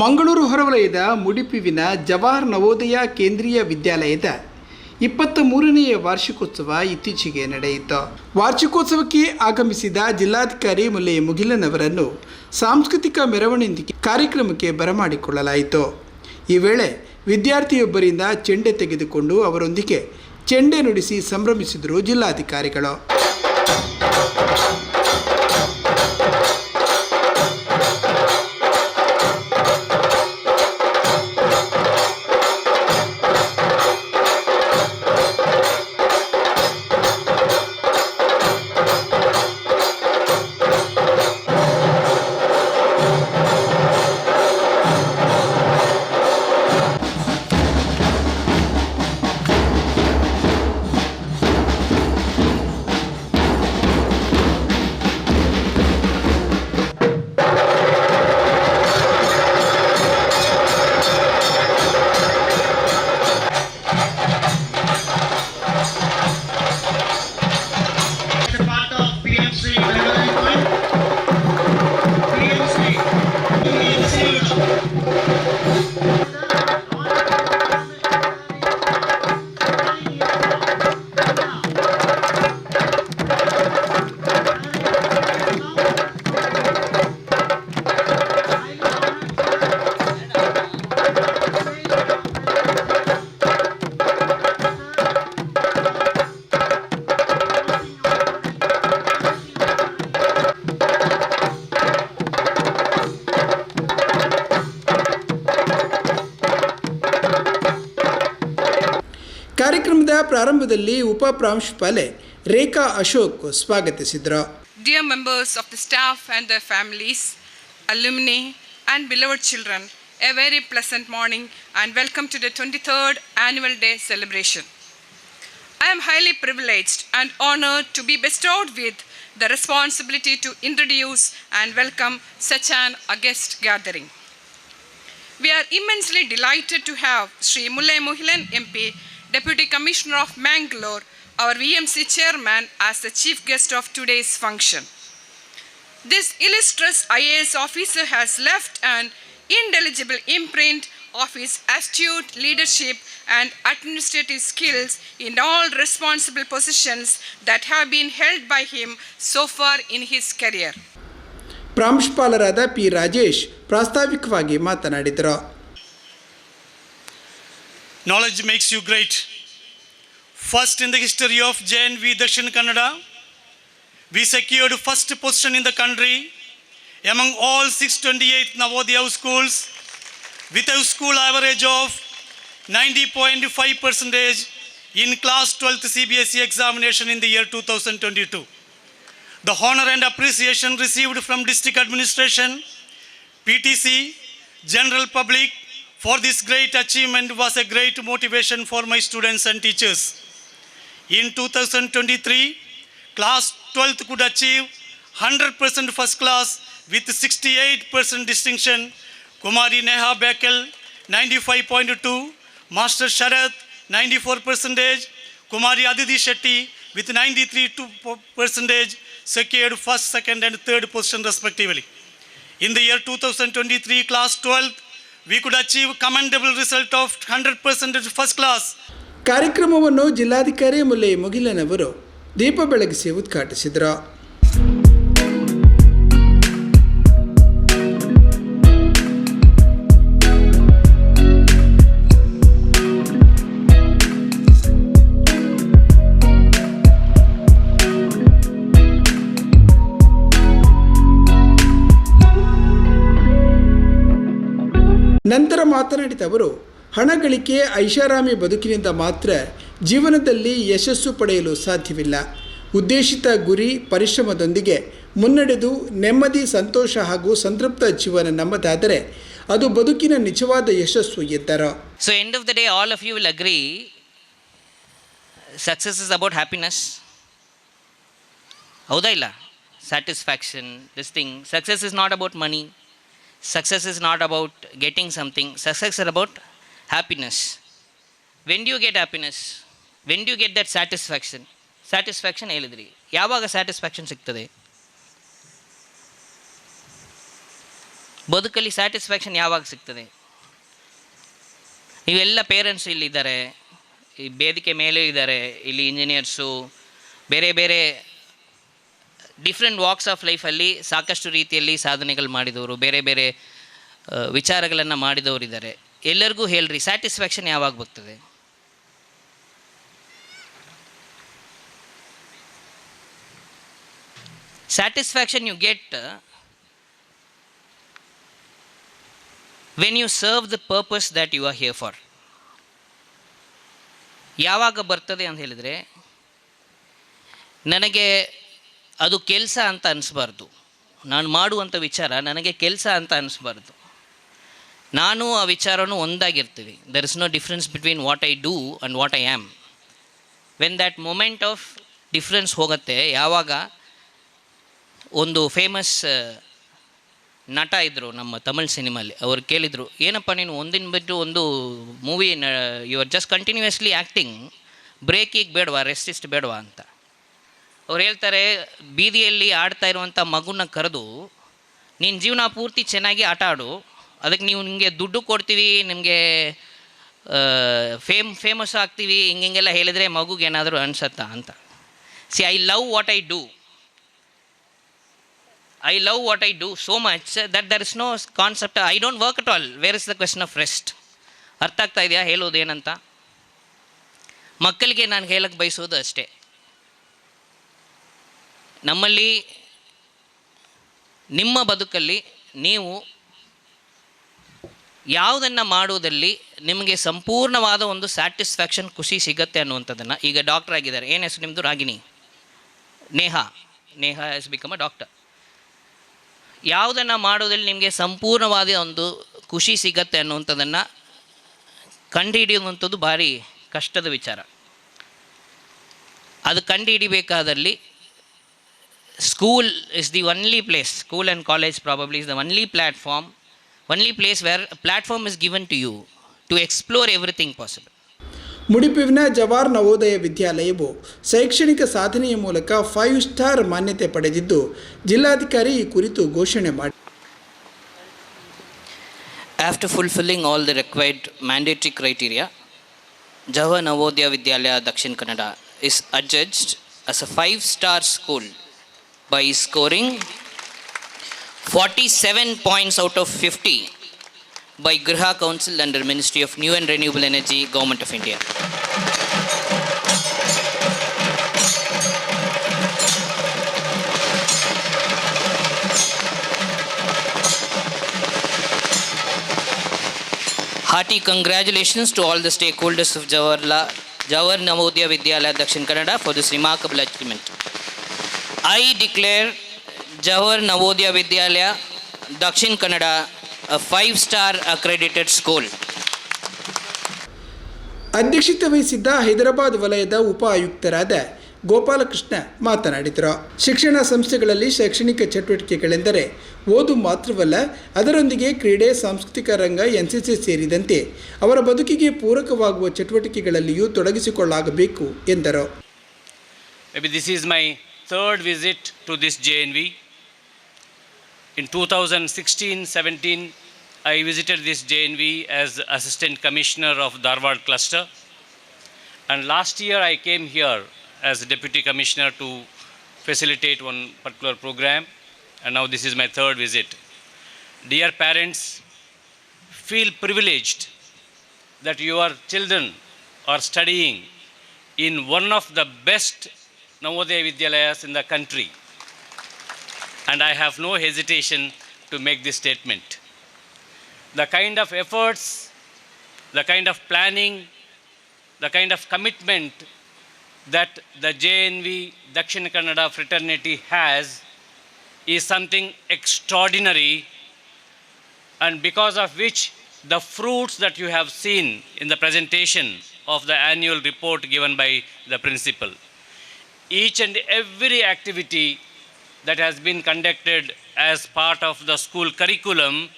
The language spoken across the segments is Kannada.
ಮಂಗಳೂರು ಹೊರವಲಯದ ಮುಡಿಪಿವಿನ ಜವಾಹರ್ ನವೋದಯ ಕೇಂದ್ರೀಯ ವಿದ್ಯಾಲಯದ ಇಪ್ಪತ್ತ ಮೂರನೆಯ ವಾರ್ಷಿಕೋತ್ಸವ ಇತ್ತೀಚೆಗೆ ನಡೆಯಿತು. ವಾರ್ಷಿಕೋತ್ಸವಕ್ಕೆ ಆಗಮಿಸಿದ ಜಿಲ್ಲಾಧಿಕಾರಿ ಮುಲ್ಲೆ ಮುಗಿಲನವರನ್ನು ಸಾಂಸ್ಕೃತಿಕ ಮೆರವಣಿಗೆ ಕಾರ್ಯಕ್ರಮಕ್ಕೆ ಬರಮಾಡಿಕೊಳ್ಳಲಾಯಿತು. ಈ ವೇಳೆ ವಿದ್ಯಾರ್ಥಿಯೊಬ್ಬರಿಂದ ಚೆಂಡೆ ತೆಗೆದುಕೊಂಡು ಅವರೊಂದಿಗೆ ಚೆಂಡೆ ನುಡಿಸಿ ಸಂಭ್ರಮಿಸಿದರು ಜಿಲ್ಲಾಧಿಕಾರಿಗಳು. ಪ್ರಾರಂಭದಲ್ಲಿ ಉಪ ಪ್ರಾಂಶುಪಾಲೆ ರೇಖಾ ಅಶೋಕ್ ಸ್ವಾಗತಿಸಿದರು Dear members of the staff and their families, alumni, and beloved children, a very pleasant morning and welcome to the 23rd Annual Day celebration. I am highly privileged and honored to be bestowed with the responsibility to introduce and welcome such an august gathering. We are immensely delighted to have Sri Mullai Mohilan MP, Deputy Commissioner of Mangalore, our VMC Chairman, as the chief guest of today's function. This illustrious IAS officer has left an indelible imprint of his astute leadership and administrative skills in all responsible positions that have been held by him so far in his career. ಪ್ರಾಂಶುಪಾಲರಾದ ಪಿ ರಾಜೇಶ್ ಪ್ರಾಸ್ತಾವಿಕವಾಗಿ ಮಾತನಾಡಿದರು Knowledge makes you great. First in the history of JNV Dakshin Kannada, we secured first position in the country among all 628 Navodaya schools with a school average of 90.5 percentage in class 12th CBSE examination in the year 2022. The honor and appreciation received from district administration, PTC, general public for this great achievement was a great motivation for my students and teachers. In 2023, class 12th could achieve 100% first class with 68% distinction. Kumari Neha Bekel 95.2, Master Sharath 94 percentage, Kumari Aditi Shetty with 93 percentage secured first, second and third position respectively. In the year 2023 class 12th, we could achieve commendable result of 100% first class. ಕಾರ್ಯಕ್ರಮವನ್ನು ಜಿಲ್ಲಾಧಿಕಾರಿ ಮುಲ್ಲೆ ಮುಗಿಲನವರು ದೀಪ ಬೆಳಗಿಸಿ ಉದ್ಘಾಟಿಸಿದರು ನಂತರ ಮಾತನಾಡಿದ ಅವರು ಹಣ ಗಳಿಕೆ ಐಷಾರಾಮಿ ಬದುಕಿನಿಂದ ಮಾತ್ರ ಜೀವನದಲ್ಲಿ ಯಶಸ್ಸು ಪಡೆಯಲು ಸಾಧ್ಯವಿಲ್ಲ. ಉದ್ದೇಶಿತ ಗುರಿ, ಪರಿಶ್ರಮದೊಂದಿಗೆ ಮುನ್ನಡೆದು ನೆಮ್ಮದಿ, ಸಂತೋಷ ಹಾಗೂ ಸಂತೃಪ್ತ ಜೀವನ ನಮ್ಮದಾದರೆ ಅದು ಬದುಕಿನ ನಿಜವಾದ ಯಶಸ್ಸು ಎಂದರು so end of the day all of you will agree success is about happiness ಹೌದಾ ಇಲ್ಲ? Satisfaction this thing success is not about money success is not about getting something success is about happiness when you get happiness when you get that satisfaction satisfaction ಹೇಳಿದ್ರಿ. ಯಾವಾಗ ಸ್ಯಾಟಿಸ್ಫ್ಯಾಕ್ಷನ್ ಸಿಗ್ತದೆ? ಬದುಕಲ್ಲಿ ಸ್ಯಾಟಿಸ್ಫ್ಯಾಕ್ಷನ್ ಯಾವಾಗ ಸಿಗ್ತದೆ? ಇವೆಲ್ಲ ಪೇರೆಂಟ್ಸ್ ಇಲ್ಲಿದ್ದಾರೆ. ಈ ವೇದಿಕೆ ಮೇಲೆ ಇದ್ದಾರೆ. ಇಲ್ಲಿ ಇಂಜಿನಿಯರ್ಸು ಬೇರೆ ಬೇರೆ ಡಿಫ್ರೆಂಟ್ ವಾಕ್ಸ್ ಆಫ್ ಲೈಫಲ್ಲಿ ಸಾಕಷ್ಟು ರೀತಿಯಲ್ಲಿ ಸಾಧನೆಗಳು ಮಾಡಿದವರು, ಬೇರೆ ಬೇರೆ ವಿಚಾರಗಳನ್ನು ಮಾಡಿದವರಿದ್ದಾರೆ ಎಲ್ಲರಿಗೂ ಹೇಳ್ರಿ ಸ್ಯಾಟಿಸ್ಫ್ಯಾಕ್ಷನ್ ಯಾವಾಗ ಬರ್ತದೆ? Satisfaction you get when you serve the purpose that you are here for ಯಾವಾಗ ಬರ್ತದೆ ಅಂತ ಹೇಳಿದರೆ, ನನಗೆ ಅದು ಕೆಲಸ ಅಂತ ಅನಿಸ್ಬಾರ್ದು. ನಾನು ಮಾಡುವಂಥ ವಿಚಾರ ನನಗೆ ಕೆಲಸ ಅಂತ ಅನಿಸ್ಬಾರ್ದು. ನಾನು ಆ ವಿಚಾರನೂ ಒಂದಾಗಿರ್ತೀವಿ. There is no difference between what I do and what I am when that moment of difference ಹೋಗುತ್ತೆ, ಯಾವಾಗ ಒಂದು ಫೇಮಸ್ ನಟ ಇದ್ದರು ನಮ್ಮ ತಮಿಳ್ ಸಿನಿಮಾಲಿ, ಅವ್ರು ಕೇಳಿದರು, ಏನಪ್ಪ ನೀನು ಒಂದಿನ ಬಿಟ್ಟು ಒಂದು movie you are just continuously acting ಬ್ರೇಕಿಗೆ ಬೇಡವಾ ರೆಸ್ಟಿಸ್ಟ್ ಬೇಡವಾ? ಅಂತ. ಅವ್ರು ಹೇಳ್ತಾರೆ, ಬೀದಿಯಲ್ಲಿ ಆಡ್ತಾ ಇರುವಂಥ ಮಗುನ ಕರೆದು ನಿನ್ನ ಜೀವನ ಪೂರ್ತಿ ಚೆನ್ನಾಗಿ ಆಟ ಆಡು. ಅದಕ್ಕೆ ನೀವು ನಿಮಗೆ ದುಡ್ಡು ಕೊಡ್ತೀವಿ, ನಿಮಗೆ ಫೇಮ್ ಫೇಮಸ್ ಆಗ್ತೀವಿ, ಹಿಂಗೆ ಹಿಂಗೆಲ್ಲ ಹೇಳಿದರೆ ಮಗುಗೆ ಏನಾದರೂ ಅನ್ಸತ್ತಾ ಅಂತ. See I love what I do I love what I do so much that there is no concept I don't work at all where is the question of rest ಅರ್ಥ ಆಗ್ತಾ ಇದೆಯಾ? ಹೇಳೋದು ಏನಂತ ಮಕ್ಕಳಿಗೆ ನಾನು ಹೇಳಕ್ಕೆ ಬಯಸೋದು ಅಷ್ಟೇ. ನಮ್ಮಲ್ಲಿ, ನಿಮ್ಮ ಬದುಕಲ್ಲಿ ನೀವು ಯಾವುದನ್ನು ಮಾಡೋದಲ್ಲಿ ನಿಮಗೆ ಸಂಪೂರ್ಣವಾದ ಒಂದು ಸ್ಯಾಟಿಸ್ಫ್ಯಾಕ್ಷನ್ ಖುಷಿ ಸಿಗತ್ತೆ ಅನ್ನುವಂಥದ್ದನ್ನು ಈಗ ಡಾಕ್ಟರ್ ಆಗಿದ್ದಾರೆ. ಏನು ಹೆಸರು ನಿಮ್ಮದು Ragini. Neha. Neha as become doctor ಯಾವುದನ್ನು ಮಾಡುವುದರಲ್ಲಿ ನಿಮಗೆ ಸಂಪೂರ್ಣವಾದ ಒಂದು ಖುಷಿ ಸಿಗತ್ತೆ ಅನ್ನುವಂಥದ್ದನ್ನು ಕಂಡುಹಿಡಿಯುವಂಥದ್ದು ಭಾರಿ ಕಷ್ಟದ ವಿಚಾರ. ಅದು ಕಂಡುಹಿಡಿಬೇಕಾದಲ್ಲಿ school is the only place school college college is is the only only only place a platform is given to you to explore everything possible. ಮುಡಿಪಿವಿನ ಜವಾಹರ್ ನವೋದಯ ವಿದ್ಯಾಲಯವು ಶೈಕ್ಷಣಿಕ ಸಾಧನೆಯ ಮೂಲಕ ಫೈವ್ ಸ್ಟಾರ್ ಮಾನ್ಯತೆ ಪಡೆದಿದ್ದು ಜಿಲ್ಲಾಧಿಕಾರಿ ಈ ಕುರಿತು ಘೋಷಣೆ ಮಾಡಿ after fulfilling all the required mandatory criteria, Java Navodaya Vidyalaya Dakshina Kannada is adjudged as a five star school by scoring 47 points out of 50 by Griha Council under Ministry of New and Renewable Energy, Government of India. Hearty congratulations to all the stakeholders of Jawahar Navodaya Vidyalaya Dakshin Kannada for this remarkable achievement. I declare Jawahar Navodaya Vidyalaya Dakshin Kannada a five-star accredited school. ಅಧ್ಯಕ್ಷತೆ ವಹಿಸಿದ್ದ ಹೈದರಾಬಾದ್ ವಲಯದ ಉಪ ಆಯುಕ್ತರಾದ ಗೋಪಾಲಕೃಷ್ಣ ಮಾತನಾಡಿದರು ಶಿಕ್ಷಣ ಸಂಸ್ಥೆಗಳಲ್ಲಿ ಶೈಕ್ಷಣಿಕ ಚಟುವಟಿಕೆಗಳೆಂದರೆ ಓದು ಮಾತ್ರವಲ್ಲ ಅದರೊಂದಿಗೆ ಕ್ರೀಡೆ ಸಾಂಸ್ಕೃತಿಕ ರಂಗ ಎನ್ಸಿಸಿ ಸಿ ಸಿ ಸೇರಿದಂತೆ ಅವರ ಬದುಕಿಗೆ ಪೂರಕವಾಗುವ ಚಟುವಟಿಕೆಗಳಲ್ಲಿಯೂ ತೊಡಗಿಸಿಕೊಳ್ಳಾಗಬೇಕು ಎಂದರು Third visit to this JNV. In 2016 17, I visited this JNV as Assistant Commissioner of Dharwad Cluster. And last year, I came here as Deputy Commissioner to facilitate one particular program. And now, this is my third visit. Dear parents, feel privileged that your children are studying in one of the best Navodaya Vidyalayas in the country. And I have no hesitation to make this statement. The kind of efforts, the kind of planning, the kind of commitment that the JNV Dakshin Kannada fraternity has is something extraordinary and because of which the fruits that you have seen in the presentation of the annual report given by the principal each and every activity that has been conducted as part of the school curriculum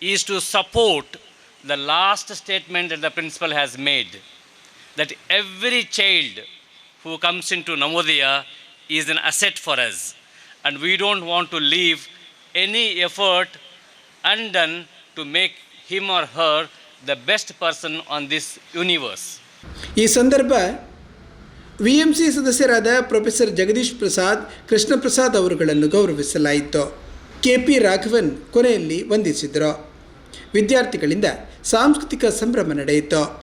is to support the last statement that the principal has made that every child who comes into Navodaya is an asset for us and we don't want to leave any effort undone to make him or her the best person on this universe. ಈ ಸಂದರ್ಭ V M C ಸದಸ್ಯರಾದ ಪ್ರೊಫೆಸರ್ ಜಗದೀಶ್ ಪ್ರಸಾದ್ ಕೃಷ್ಣ ಪ್ರಸಾದ್ ಅವರುಗಳನ್ನು ಗೌರವಿಸಲಾಯಿತು. ಕೆ ಪಿ ರಾಘವನ್ ಕೊನೆಯಲ್ಲಿ ವಂದಿಸಿದರು. ವಿದ್ಯಾರ್ಥಿಗಳಿಂದ ಸಾಂಸ್ಕೃತಿಕ ಸಂಭ್ರಮ ನಡೆಯಿತು.